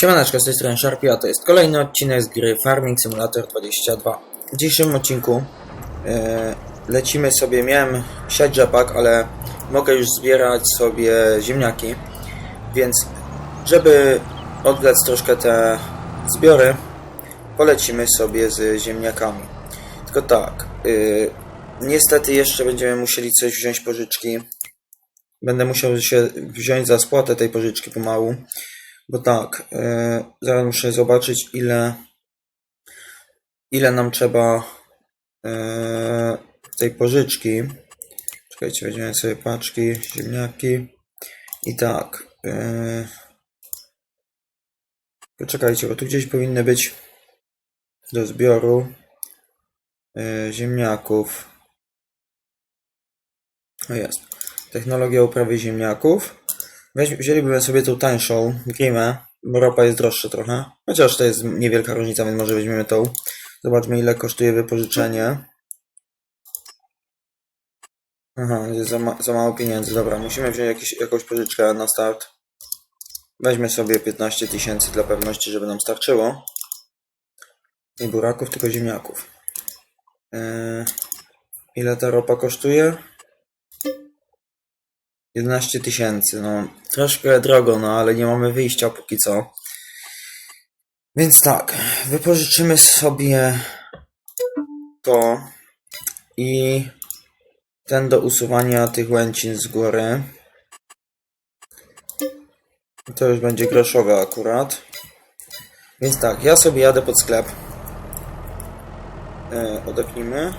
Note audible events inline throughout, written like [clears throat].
Siemaneczko, z tej strony Sharpie, a to jest kolejny odcinek z gry Farming Simulator 22. W dzisiejszym odcinku e, lecimy sobie, miałem siać rzepak, ale mogę już zbierać sobie ziemniaki, więc żeby odwlec troszkę te zbiory, polecimy sobie z ziemniakami. Tylko tak, e, niestety jeszcze będziemy musieli coś wziąć pożyczki. Będę musiał się wziąć za spłatę tej pożyczki pomału. Bo tak, e, zaraz muszę zobaczyć ile ile nam trzeba e, tej pożyczki. Czekajcie, weźmiemy sobie paczki, ziemniaki i tak. E, poczekajcie, bo tu gdzieś powinny być do zbioru e, ziemniaków. O jest. Technologia uprawy ziemniaków. Wzięlibyśmy sobie tą tańszą Grimę, ropa jest droższa trochę. Chociaż to jest niewielka różnica, więc może weźmiemy tą. Zobaczmy ile kosztuje wypożyczenie. Aha, jest za, ma za mało pieniędzy. Dobra, musimy wziąć jakieś, jakąś pożyczkę na start. Weźmy sobie 15 tysięcy dla pewności, żeby nam starczyło. Nie buraków, tylko ziemniaków. Yy, ile ta ropa kosztuje? 11 tysięcy, no troszkę drogo, no ale nie mamy wyjścia póki co. Więc tak, wypożyczymy sobie to i ten do usuwania tych łęcin z góry. To już będzie groszowe akurat. Więc tak, ja sobie jadę pod sklep. E, odepnijmy.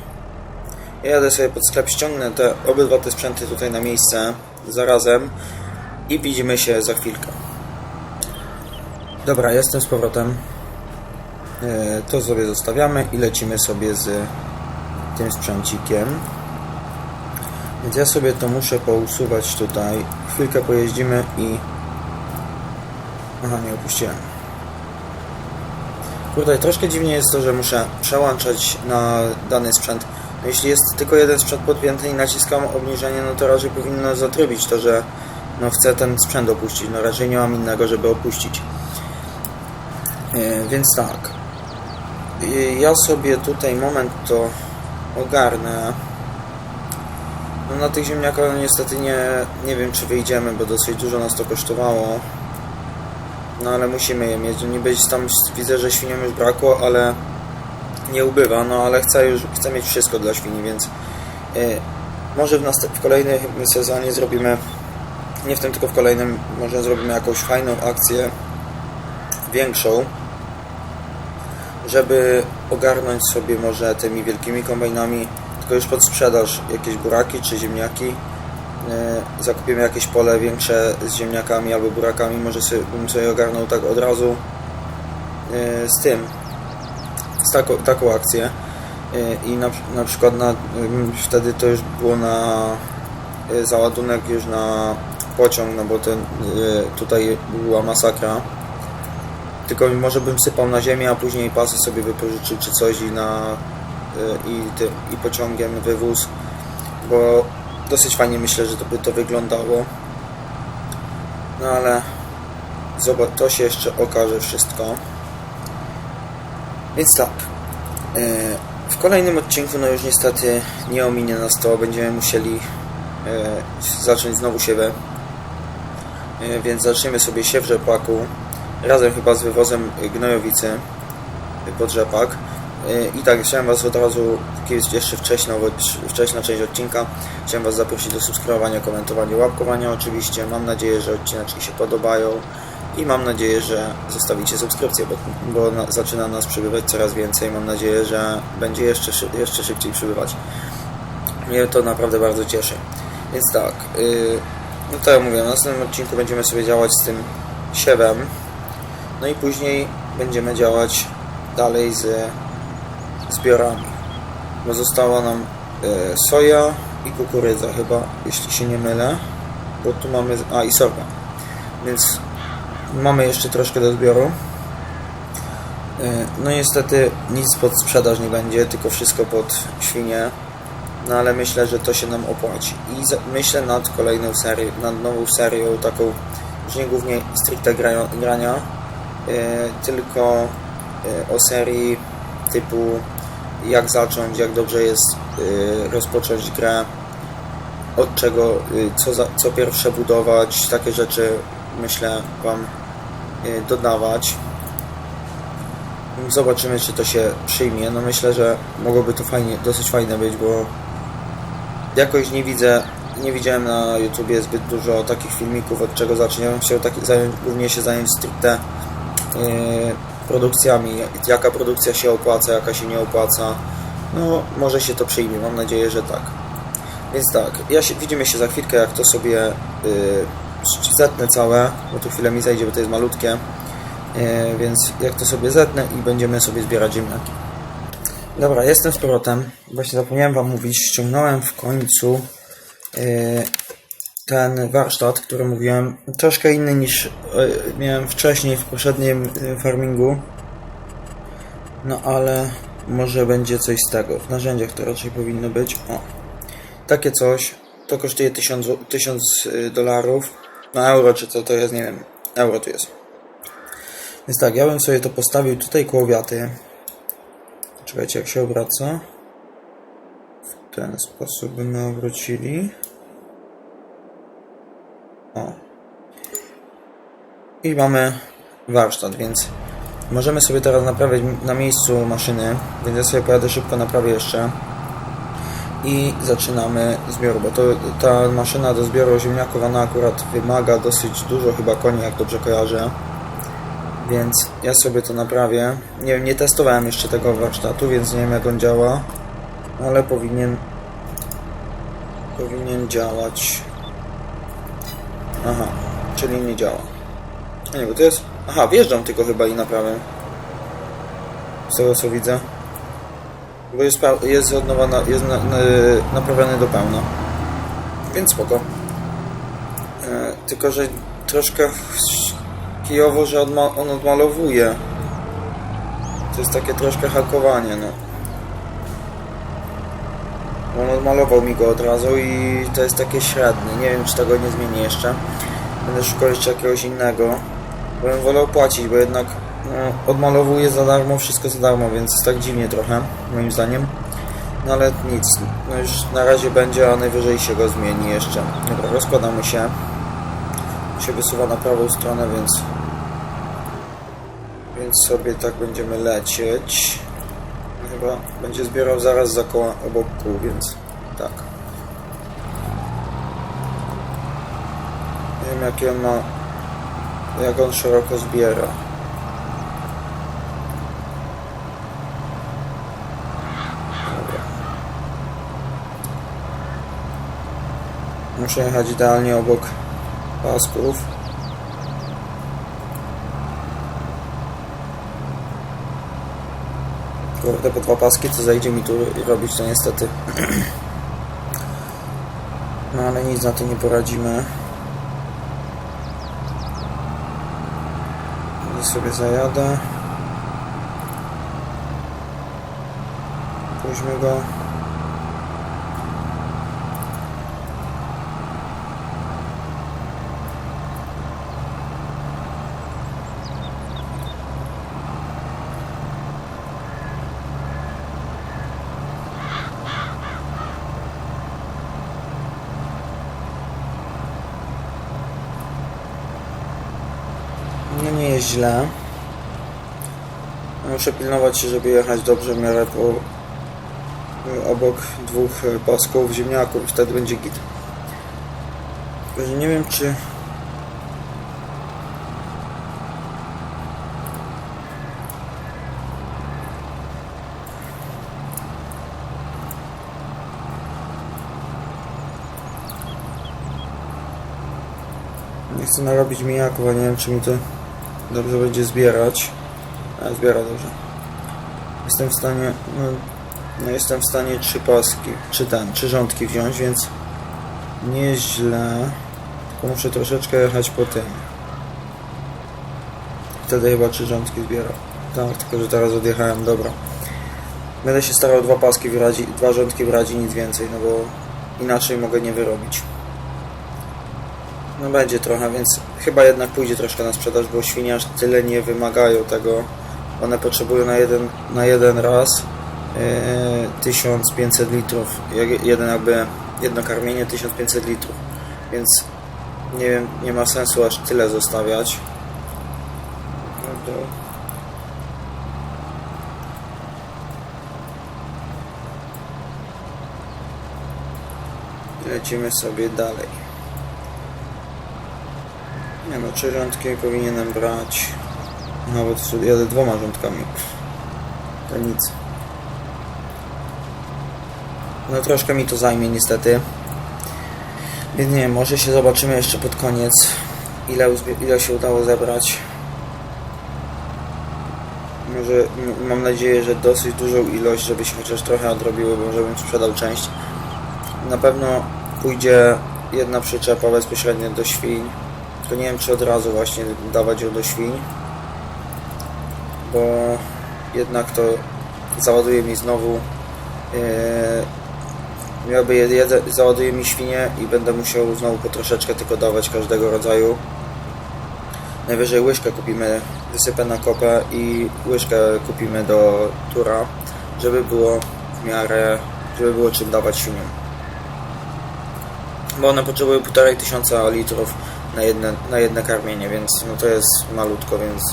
Ja jadę sobie pod sklep, ściągnę te obydwa te sprzęty tutaj na miejsce zarazem i widzimy się za chwilkę. Dobra, jestem z powrotem. E, To sobie zostawiamy i lecimy sobie z tym sprzęcikiem. Więc ja sobie to muszę pousuwać tutaj. Chwilkę pojeździmy i... Aha, nie opuściłem. Kurde, troszkę dziwnie jest to, że muszę przełączać na dany sprzęt. No jeśli jest tylko jeden sprzęt podpięty i naciskam obniżenie, no to raczej powinno zatrybić to, że no chcę ten sprzęt opuścić. No raczej nie mam innego, żeby opuścić. Yy, więc tak. Yy, ja sobie tutaj moment to ogarnę. No na tych ziemniakach no niestety nie, nie wiem czy wyjdziemy, bo dosyć dużo nas to kosztowało. No ale musimy je mieć. Nie być tam widzę, że świniom już brakło, ale nie ubywa, no ale chcę już chcę mieć wszystko dla świni, więc y, może w, w kolejnym sezonie zrobimy, nie w tym tylko w kolejnym, może zrobimy jakąś fajną akcję, większą, żeby ogarnąć sobie może tymi wielkimi kombajnami, tylko już pod sprzedaż jakieś buraki czy ziemniaki. Y, zakupimy jakieś pole większe z ziemniakami albo burakami, może sobie, bym sobie ogarnął tak od razu y, z tym, z taką, taką akcję Y, i na, na przykład na, ym, wtedy to już było na y, załadunek już na pociąg, no bo ten, y, tutaj była masakra. Tylko może bym sypał na ziemię, a później pasy sobie wypożyczył czy coś i na i, ty, i pociągiem wywóz, bo dosyć fajnie myślę, że to by to wyglądało. No ale zobacz, to się jeszcze okaże wszystko. Więc tak. e, W kolejnym odcinku, no już niestety nie ominie nas to, będziemy musieli e, zacząć znowu siewę. E, Więc zaczniemy sobie siew rzepaku razem chyba z wywozem gnojowicy pod rzepak. I tak, chciałem Was od razu, kiedyś jeszcze wcześna, wcześna część odcinka, chciałem Was zaprosić do subskrybowania, komentowania, łapkowania oczywiście. Mam nadzieję, że odcineczki się podobają i mam nadzieję, że zostawicie subskrypcję, bo, bo na, zaczyna nas przybywać coraz więcej. Mam nadzieję, że będzie jeszcze, jeszcze szybciej przybywać. Mnie to naprawdę bardzo cieszy. Więc tak, yy, no to ja mówię, w następnym odcinku będziemy sobie działać z tym siewem, no i później będziemy działać dalej z zbiorami. Bo została nam y, soja i kukurydza chyba, jeśli się nie mylę. Bo tu mamy, a i sorba. Więc mamy jeszcze troszkę do zbioru. Y, No niestety nic pod sprzedaż nie będzie, tylko wszystko pod świnie. No ale myślę, że to się nam opłaci. I myślę nad kolejną serią, nad nową serią, taką już nie głównie stricte grają- grania, tylko e, o serii typu jak zacząć, jak dobrze jest e, rozpocząć grę, od czego, e, co, za, co pierwsze budować, takie rzeczy myślę Wam e, dodawać. Zobaczymy, czy to się przyjmie. No myślę, że mogłoby to fajnie, dosyć fajne być, bo jakoś nie widzę, nie widziałem na YouTubie zbyt dużo takich filmików, od czego zacząć. Chciał taki, zająć, głównie się zająć stricte yy, produkcjami, jaka produkcja się opłaca, jaka się nie opłaca. No, może się to przyjmie, mam nadzieję, że tak. Więc tak, ja się, widzimy się za chwilkę, jak to sobie yy, zetnę całe, bo tu chwilę mi zajdzie, bo to jest malutkie. Yy, więc jak to sobie zetnę i będziemy sobie zbierać ziemniaki. Dobra, jestem z powrotem. Właśnie zapomniałem Wam mówić, ściągnąłem w końcu yy, ten warsztat, który mówiłem, troszkę inny niż yy, miałem wcześniej w poprzednim farmingu. No ale może będzie coś z tego. W narzędziach to raczej powinno być. O, takie coś. To kosztuje 1000 zł- 1000 y, dolarów. Euro czy co to jest, nie wiem. Euro tu jest. Więc tak, ja bym sobie to postawił tutaj koło wiaty. Czekajcie, jak się obraca. W ten sposób byśmy obrócili. O. I mamy warsztat, więc możemy sobie teraz naprawiać na miejscu maszyny, więc ja sobie pojadę szybko naprawię jeszcze. I zaczynamy zbiór, bo to, ta maszyna do zbioru ziemniaków, ona akurat wymaga dosyć dużo chyba koni, jak dobrze kojarzę. Więc ja sobie to naprawię. Nie wiem, nie testowałem jeszcze tego warsztatu, więc nie wiem jak on działa. Ale powinien powinien działać. Aha, czyli nie działa. Nie, bo to jest. Aha, wjeżdżam tylko chyba i naprawię. Z tego co widzę. Bo jest, jest od jest na, na, naprawiony do pełna. Więc spoko. E, tylko, że troszkę kijowo, że odma- on odmalowuje. To jest takie troszkę hakowanie, no. On odmalował mi go od razu i to jest takie średnie. Nie wiem, czy tego nie zmieni jeszcze. Będę szukał jeszcze jakiegoś innego. Bym wolał płacić, bo jednak odmalowuje za darmo, wszystko za darmo, więc jest tak dziwnie trochę, moim zdaniem. No ale nic, no już na razie będzie, a najwyżej się go zmieni jeszcze. Dobra, rozkładamy się. Się wysuwa na prawą stronę, więc więc sobie tak będziemy lecieć. Chyba będzie zbierał zaraz za koła obok kół, więc tak. Nie wiem jakie ma, jak on szeroko zbiera. Dobra. Muszę jechać idealnie obok pasków. Kurde, po dwa paski to zajdzie mi tu robić to niestety. [clears throat] No ale nic na to nie poradzimy. Ja sobie zajadę. Pójdźmy go. No nie jest źle. Muszę pilnować się, żeby jechać dobrze w miarę po obok dwóch pasków ziemniaków i wtedy będzie git. Nie wiem czy Nie chcę narobić mijaków, a nie wiem czy mi to dobrze będzie zbierać. A zbiera dobrze. Jestem w stanie. No, no jestem w stanie trzy paski, czy ten, trzy rządki wziąć, więc nieźle. Tylko muszę troszeczkę jechać po tym. Wtedy chyba trzy rządki zbiera. Tak, tylko że teraz odjechałem, dobra. Będę się starał dwa paski i- dwa rządki i nic więcej, no bo inaczej mogę nie wyrobić. No będzie trochę, więc chyba jednak pójdzie troszkę na sprzedaż, bo świnie tyle nie wymagają tego. One potrzebują na jeden, na jeden raz e, 1500 litrów. Jeden jakby, jedno karmienie 1500 litrów. Więc nie wiem, nie ma sensu aż tyle zostawiać. No to... Lecimy sobie dalej. Nie no, trzy rządki powinienem brać. No bo tu jadę dwoma rządkami. To nic. No troszkę mi to zajmie niestety. Więc nie wiem, może się zobaczymy jeszcze pod koniec ile, ile się udało zebrać. Może mam nadzieję, że dosyć dużą ilość, żeby się chociaż trochę odrobiły, bo żebym sprzedał część. Na pewno pójdzie jedna przyczepa bezpośrednio do świń. Tylko nie wiem, czy od razu właśnie dawać ją do świń. Bo jednak to załaduje mi znowu. Yy, jakby jed, jed, załaduje mi świnie i będę musiał znowu po troszeczkę tylko dawać każdego rodzaju. Najwyżej łyżkę kupimy, wysypę na kopę i łyżkę kupimy do tura, żeby było w miarę, żeby było czym dawać świniom bo one potrzebują 1,5 tysiąca litrów na jedne, na jedne karmienie, więc no to jest malutko, więc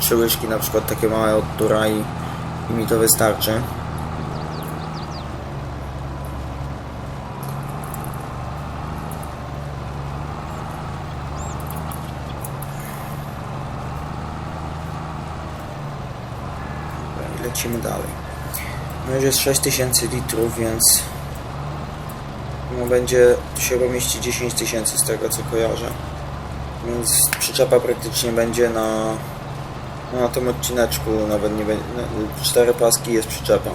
trzy łyżki na przykład takie małe od tura i, i mi to wystarczy. Lecimy dalej. No już jest 6000 litrów, więc no będzie, się mieści 10 tysięcy z tego co kojarzę. Więc przyczepa praktycznie będzie na, na tym odcineczku, nawet nie będzie, cztery paski jest przyczepa.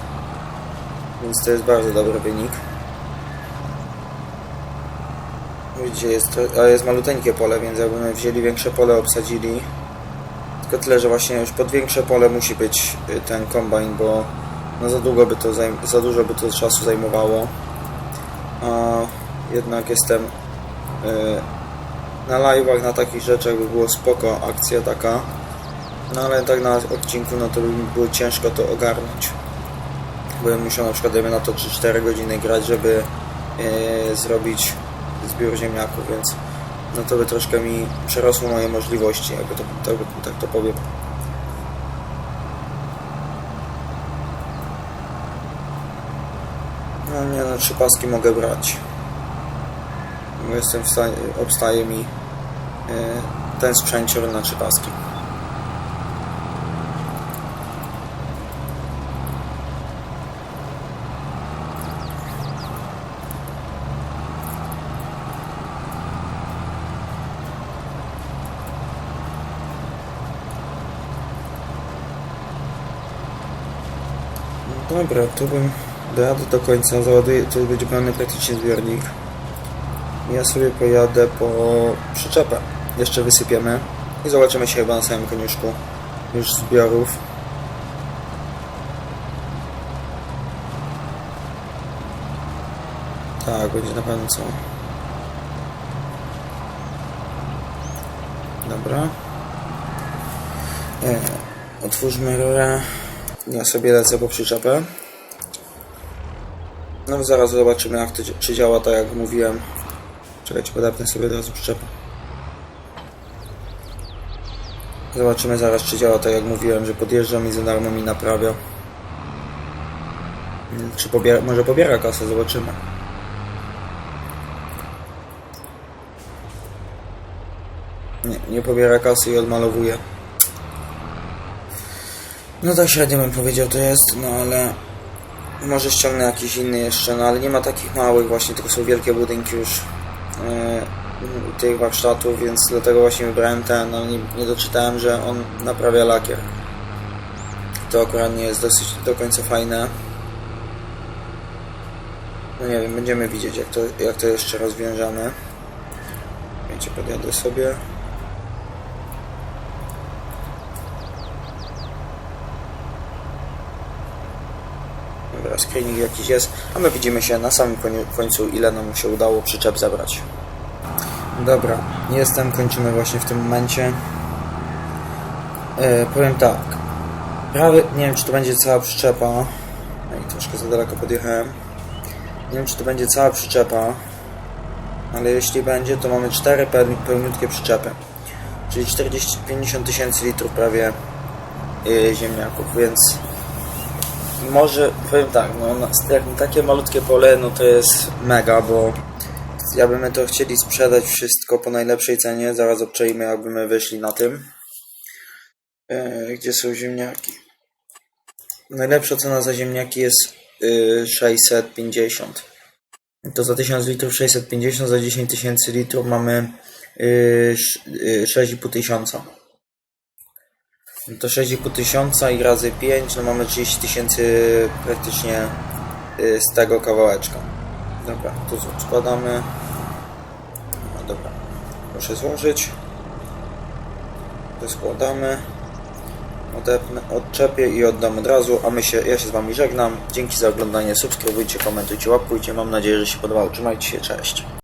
Więc to jest bardzo dobry wynik. Widzicie, jest, ale jest maluteńkie pole, więc jakbyśmy wzięli większe pole, obsadzili. Tylko tyle, że właśnie już pod większe pole musi być y, ten kombajn, bo no za długo by to za dużo by to czasu zajmowało a jednak jestem y, na live'ach, na takich rzeczach by było spoko akcja taka no ale tak na odcinku no to by mi było ciężko to ogarnąć bym musiał na przykład na to 3-4 godziny grać, żeby y, zrobić zbiór ziemniaków, więc no to by troszkę mi przerosło moje możliwości, jakby to, tak, tak to powiem. No trzy paski mogę brać. Bo jestem w stanie, obstaje mi e, ten sprzęcior na trzy paski. Dobra, tu bym dojadę do końca, załaduję, to będzie pełny praktycznie zbiornik. Ja sobie pojadę po przyczepę. Jeszcze wysypiemy i zobaczymy się chyba na samym koniuszku już zbiorów. Tak, będzie na pewno co. Dobra. E, otwórzmy rurę. Ja sobie lecę po przyczepę. No zaraz zobaczymy jak to, czy działa tak jak mówiłem. Czekajcie, podepnę sobie od razu przyczepę. Zobaczymy zaraz czy działa tak jak mówiłem, że podjeżdżam i za darmo mi naprawia. Mm, Czy pobiera, może pobiera kasę, zobaczymy. Nie, nie pobiera kasy i odmalowuje. No tak średnio bym powiedział to jest, no ale może ściągnę jakiś inny jeszcze, no ale nie ma takich małych właśnie, tylko są wielkie budynki już e, tych warsztatów, więc dlatego właśnie wybrałem ten, no nie, nie doczytałem, że on naprawia lakier. To akurat nie jest dosyć do końca fajne. No nie wiem, będziemy widzieć jak to, jak to jeszcze rozwiążemy. Wiecie, podjadę sobie. Dobra, screening jakiś jest, a my widzimy się na samym końcu, ile nam się udało przyczep zebrać. Dobra, jestem, kończymy właśnie w tym momencie. E, powiem tak. Prawie, nie wiem czy to będzie cała przyczepa. I troszkę za daleko podjechałem. Nie wiem czy to będzie cała przyczepa. Ale jeśli będzie, to mamy 4 peł- pełniutkie przyczepy. Czyli 40-50 tysięcy litrów prawie yy, ziemniaków, więc może powiem tak, no na- jak takie malutkie pole, no to jest mega, bo jakbyśmy to chcieli sprzedać wszystko po najlepszej cenie, zaraz obczajmy jakbyśmy wyszli na tym. E, gdzie są ziemniaki? Najlepsza cena za ziemniaki jest y, 650. To za 1000 litrów 650, za 10 tysięcy litrów mamy y, y, 6,5 tysiąca. No To 6,5 tysiąca i razy 5, no mamy 30 tysięcy praktycznie y, z tego kawałeczka. Dobra, co, składamy. No dobra, proszę złożyć. To składamy. Odepnę, odczepię i oddam od razu, a my się, ja się z Wami żegnam. Dzięki za oglądanie, subskrybujcie, komentujcie, łapkujcie. Mam nadzieję, że się podobało. Trzymajcie się, cześć.